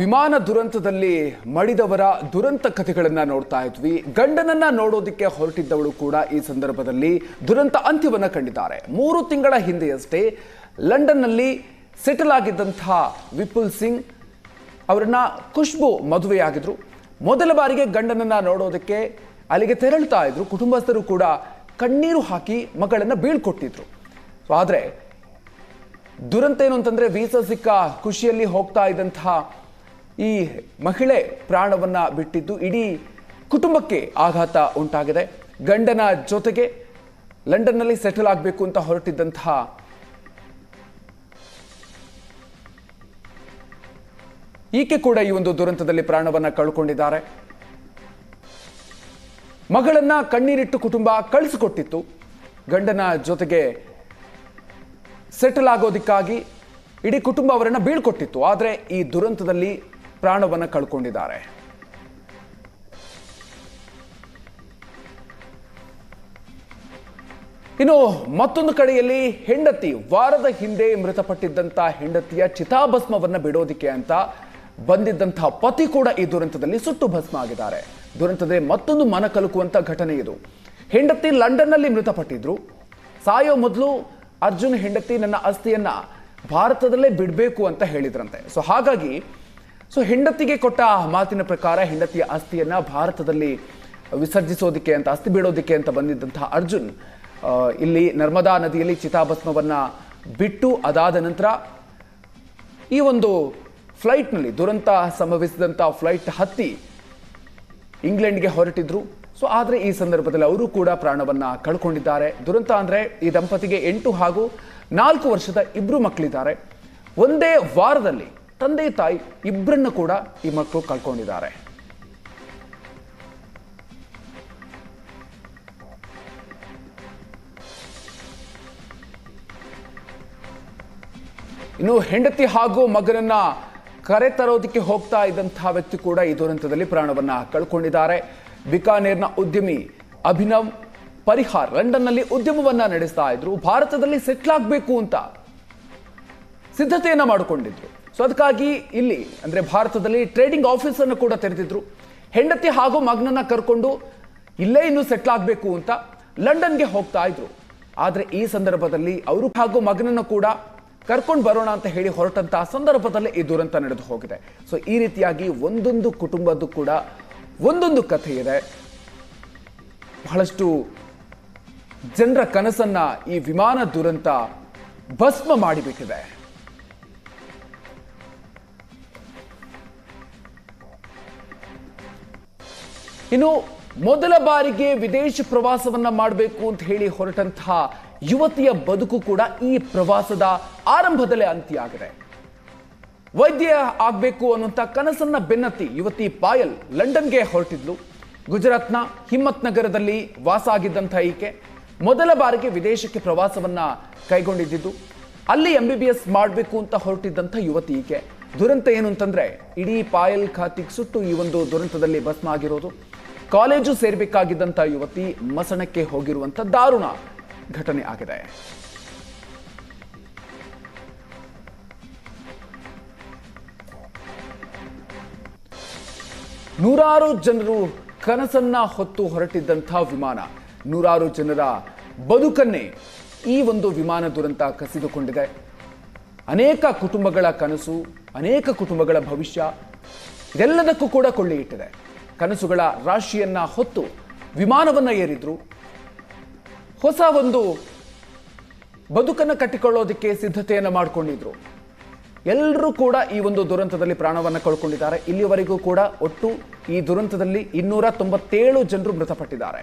ವಿಮಾನ ದುರಂತದಲ್ಲಿ ಮಡಿದವರ ದುರಂತ ಕಥೆಗಳನ್ನು ನೋಡ್ತಾ ಇದ್ವಿ. ಗಂಡನನ್ನ ನೋಡೋದಕ್ಕೆ ಹೊರಟಿದ್ದವಳು ಕೂಡ ಈ ಸಂದರ್ಭದಲ್ಲಿ ದುರಂತ ಅಂತ್ಯವನ್ನು ಕಂಡಿದ್ದಾರೆ. ಮೂರು ತಿಂಗಳ ಹಿಂದೆಯಷ್ಟೇ ಲಂಡನ್ನಲ್ಲಿ ಸೆಟಲ್ ಆಗಿದ್ದಂತಹ ವಿಪುಲ್ ಸಿಂಗ್ ಅವರನ್ನ ಖುಷ್ಬು ಮದುವೆಯಾಗಿದ್ರು. ಮೊದಲ ಬಾರಿಗೆ ಗಂಡನನ್ನ ನೋಡೋದಕ್ಕೆ ಅಲ್ಲಿಗೆ ತೆರಳ್ತಾ ಇದ್ರು. ಕುಟುಂಬಸ್ಥರು ಕೂಡ ಕಣ್ಣೀರು ಹಾಕಿ ಮಗಳನ್ನ ಬೀಳ್ಕೊಟ್ಟಿದ್ರು. ಆದ್ರೆ ದುರಂತ ಏನು ಅಂತಂದ್ರೆ ವೀಸಾ ಸಿಕ್ಕ ಖುಷಿಯಲ್ಲಿ ಹೋಗ್ತಾ ಇದ್ದಂತಹ ಈ ಮಹಿಳೆ ಪ್ರಾಣವನ್ನ ಬಿಟ್ಟಿದ್ದು ಇಡೀ ಕುಟುಂಬಕ್ಕೆ ಆಘಾತ ಉಂಟಾಗಿದೆ. ಗಂಡನ ಜೊತೆಗೆ ಲಂಡನ್ನಲ್ಲಿ ಸೆಟಲ್ ಆಗಬೇಕು ಅಂತ ಹೊರಟಿದ್ದಂತಹ ಈಕೆ ಕೂಡ ಈ ಒಂದು ದುರಂತದಲ್ಲಿ ಪ್ರಾಣವನ್ನ ಕಳ್ಕೊಂಡಿದ್ದಾರೆ. ಮಗಳನ್ನ ಕಣ್ಣೀರಿಟ್ಟು ಕುಟುಂಬ ಕಳಿಸಿಕೊಟ್ಟಿತ್ತು. ಗಂಡನ ಜೊತೆಗೆ ಸೆಟಲ್ ಆಗೋದಕ್ಕಾಗಿ ಇಡೀ ಕುಟುಂಬ ಅವರನ್ನ ಬೀಳ್ಕೊಟ್ಟಿತ್ತು. ಆದರೆ ಈ ದುರಂತದಲ್ಲಿ ಪ್ರಾಣವನ್ನ ಕಳ್ಕೊಂಡಿದ್ದಾರೆ. ಇನ್ನು ಮತ್ತೊಂದು ಕಡೆಯಲ್ಲಿ ಹೆಂಡತಿ ವಾರದ ಹಿಂದೆ ಮೃತಪಟ್ಟಿದ್ದಂತ ಹೆಂಡತಿಯ ಚಿತಾಭಸ್ಮವನ್ನ ಬಿಡೋದಿಕ್ಕೆ ಅಂತ ಬಂದಿದ್ದಂತಹ ಪತಿ ಕೂಡ ಈ ದುರಂತದಲ್ಲಿ ಸುಟ್ಟು ಭಸ್ಮ ಆಗಿದ್ದಾರೆ. ದುರಂತದಲ್ಲಿ ಮತ್ತೊಂದು ಮನ ಕಲುಕುವಂತ ಘಟನೆ ಇದು. ಹೆಂಡತಿ ಲಂಡನ್ನಲ್ಲಿ ಮೃತಪಟ್ಟಿದ್ರು. ಸಾಯೋ ಮೊದಲು ಅರ್ಜುನ್ ಹೆಂಡತಿ ನನ್ನ ಅಸ್ತಿಯನ್ನ ಭಾರತದಲ್ಲೇ ಬಿಡಬೇಕು ಅಂತ ಹೇಳಿದ್ರಂತೆ. ಸೊ ಹಾಗಾಗಿ ಸೊ ಹೆಂಡತಿಗೆ ಕೊಟ್ಟ ಮಾತಿನ ಪ್ರಕಾರ ಹೆಂಡತಿಯ ಅಸ್ಥಿಯನ್ನ ಭಾರತದಲ್ಲಿ ವಿಸರ್ಜಿಸೋದಿಕ್ಕೆ ಅಂತ ಅಸ್ಥಿ ಬೀಳೋದಿಕ್ಕೆ ಅಂತ ಬಂದಿದ್ದಂತಹ ಅರ್ಜುನ್ ಇಲ್ಲಿ ನರ್ಮದಾ ನದಿಯಲ್ಲಿ ಚಿತಾಭಸ್ಮವನ್ನ ಬಿಟ್ಟು ಅದಾದ ನಂತರ ಈ ಒಂದು ಫ್ಲೈಟ್ನಲ್ಲಿ ದುರಂತ ಸಂಭವಿಸಿದಂಥ ಫ್ಲೈಟ್ ಹತ್ತಿ ಇಂಗ್ಲೆಂಡ್ಗೆ ಹೊರಟಿದ್ರು. ಸೊ ಆದರೆ ಈ ಸಂದರ್ಭದಲ್ಲಿ ಅವರು ಕೂಡ ಪ್ರಾಣವನ್ನು ಕಳ್ಕೊಂಡಿದ್ದಾರೆ. ದುರಂತ ಅಂದ್ರೆ ಈ ದಂಪತಿಗೆ ಎಂಟು ಹಾಗೂ ನಾಲ್ಕು ವರ್ಷದ ಇಬ್ಬರು ಮಕ್ಕಳಿದ್ದಾರೆ. ಒಂದೇ ವಾರದಲ್ಲಿ ತಂದೆ ತಾಯಿ ಇಬ್ಬರನ್ನು ಕೂಡ ಈ ಮಕ್ಕಳು ಕಳ್ಕೊಂಡಿದ್ದಾರೆ. ಇನ್ನು ಹೆಂಡತಿ ಹಾಗೂ ಮಗನನ್ನ ಕರೆ ತರೋದಕ್ಕೆ ಹೋಗ್ತಾ ಇದ್ದಂತಹ ವ್ಯಕ್ತಿ ಕೂಡ ಈ ದುರಂತದಲ್ಲಿ ಪ್ರಾಣವನ್ನ ಕಳ್ಕೊಂಡಿದ್ದಾರೆ. ಬಿಕಾನೇರ್ನ ಉದ್ಯಮಿ ಅಭಿನವ್ ಪರಿಹಾರ್ ಲಂಡನ್ನಲ್ಲಿ ಉದ್ಯಮವನ್ನ ನಡೆಸ್ತಾ ಇದ್ರು. ಭಾರತದಲ್ಲಿ ಸೆಟ್ಲ್ ಆಗಬೇಕು ಅಂತ ಸಿದ್ಧತೆಯನ್ನ ಮಾಡಿಕೊಂಡಿದ್ರು. ಸೊ ಅದಕ್ಕಾಗಿ ಇಲ್ಲಿ, ಅಂದರೆ ಭಾರತದಲ್ಲಿ ಟ್ರೇಡಿಂಗ್ ಆಫೀಸನ್ನು ಕೂಡ ತೆರೆದಿದ್ರು. ಹೆಂಡತಿ ಹಾಗೂ ಮಗನನ್ನ ಕರ್ಕೊಂಡು ಇಲ್ಲೇ ಇನ್ನು ಸೆಟ್ಲ್ ಆಗಬೇಕು ಅಂತ ಲಂಡನ್ಗೆ ಹೋಗ್ತಾ ಇದ್ರು. ಆದರೆ ಈ ಸಂದರ್ಭದಲ್ಲಿ ಅವರು ಹಾಗೂ ಮಗನನ್ನು ಕೂಡ ಕರ್ಕೊಂಡು ಬರೋಣ ಅಂತ ಹೇಳಿ ಹೊರಟಂತಹ ಸಂದರ್ಭದಲ್ಲಿ ಈ ದುರಂತ ನಡೆದು ಹೋಗಿದೆ. ಸೊ ಈ ರೀತಿಯಾಗಿ ಒಂದೊಂದು ಕುಟುಂಬದ್ದು ಕೂಡ ಒಂದೊಂದು ಕಥೆ ಇದೆ. ಬಹಳಷ್ಟು ಜನರ ಕನಸನ್ನ ಈ ವಿಮಾನ ದುರಂತ ಭಸ್ಮ ಮಾಡಿಬಿಟ್ಟಿದೆ. ಇನ್ನು ಮೊದಲ ಬಾರಿಗೆ ವಿದೇಶ ಪ್ರವಾಸವನ್ನ ಮಾಡಬೇಕು ಅಂತ ಹೇಳಿ ಹೊರಟಂತಹ ಯುವತಿಯ ಬದುಕು ಕೂಡ ಈ ಪ್ರವಾಸದ ಆರಂಭದಲ್ಲೇ ಅಂತ್ಯ ಆಗಿದೆ ವೈದ್ಯ ಆಗಬೇಕು ಅನ್ನುವಂಥ ಕನಸನ್ನ ಬೆನ್ನತ್ತಿ ಯುವತಿ ಪಾಯಲ್ ಲಂಡನ್ಗೆ ಹೊರಟಿದ್ಲು. ಗುಜರಾತ್ನ ಹಿಮ್ಮತ್ ನಗರದಲ್ಲಿ ವಾಸ ಆಗಿದ್ದಂಥ ಈಕೆ ಮೊದಲ ಬಾರಿಗೆ ವಿದೇಶಕ್ಕೆ ಪ್ರವಾಸವನ್ನ ಕೈಗೊಂಡಿದ್ದು. ಅಲ್ಲಿ ಎಂ ಬಿ ಎಸ್ ಮಾಡಬೇಕು ಅಂತ ಹೊರಟಿದ್ದಂಥ ಯುವತಿ ಈಕೆ. ದುರಂತ ಏನು ಅಂತಂದ್ರೆ ಇಡೀ ಪಾಯಲ್ ಖಾತಿಗೆ ಸುಟ್ಟು ಈ ಒಂದು ದುರಂತದಲ್ಲಿ ಭಸ್ಮ ಆಗಿರೋದು. ಕಾಲೇಜು ಸೇರ್ಬೇಕಾಗಿದ್ದಂಥ ಯುವತಿ ಮಸಣಕ್ಕೆ ಹೋಗಿರುವಂಥ ದಾರುಣ ಘಟನೆ ಆಗಿದೆ. ನೂರಾರು ಜನರು ಕನಸನ್ನ ಹೊತ್ತು ಹೊರಟಿದ್ದಂಥ ವಿಮಾನ, ನೂರಾರು ಜನರ ಬದುಕನ್ನೇ ಈ ಒಂದು ವಿಮಾನ ದುರಂತ ಕಸಿದುಕೊಂಡಿದೆ. ಅನೇಕ ಕುಟುಂಬಗಳ ಕನಸು, ಅನೇಕ ಕುಟುಂಬಗಳ ಭವಿಷ್ಯ, ಇದೆಲ್ಲದಕ್ಕೂ ಕೂಡ ಕೊಳ್ಳಿ ಇಟ್ಟಿದೆ. ಕನಸುಗಳ ರಾಶಿಯನ್ನ ಹೊತ್ತು ವಿಮಾನವನ್ನ ಏರಿದ್ರು. ಹೊಸ ಒಂದು ಬದುಕನ್ನು ಕಟ್ಟಿಕೊಳ್ಳೋದಕ್ಕೆ ಸಿದ್ಧತೆಯನ್ನು ಮಾಡಿಕೊಂಡಿದ್ರು. ಎಲ್ಲರೂ ಕೂಡ ಈ ಒಂದು ದುರಂತದಲ್ಲಿ ಪ್ರಾಣವನ್ನು ಕಳ್ಕೊಂಡಿದ್ದಾರೆ. ಇಲ್ಲಿಯವರೆಗೂ ಕೂಡ ಒಟ್ಟು ಈ ದುರಂತದಲ್ಲಿ ಇನ್ನೂರ ತೊಂಬತ್ತೇಳು ಜನರು ಮೃತಪಟ್ಟಿದ್ದಾರೆ.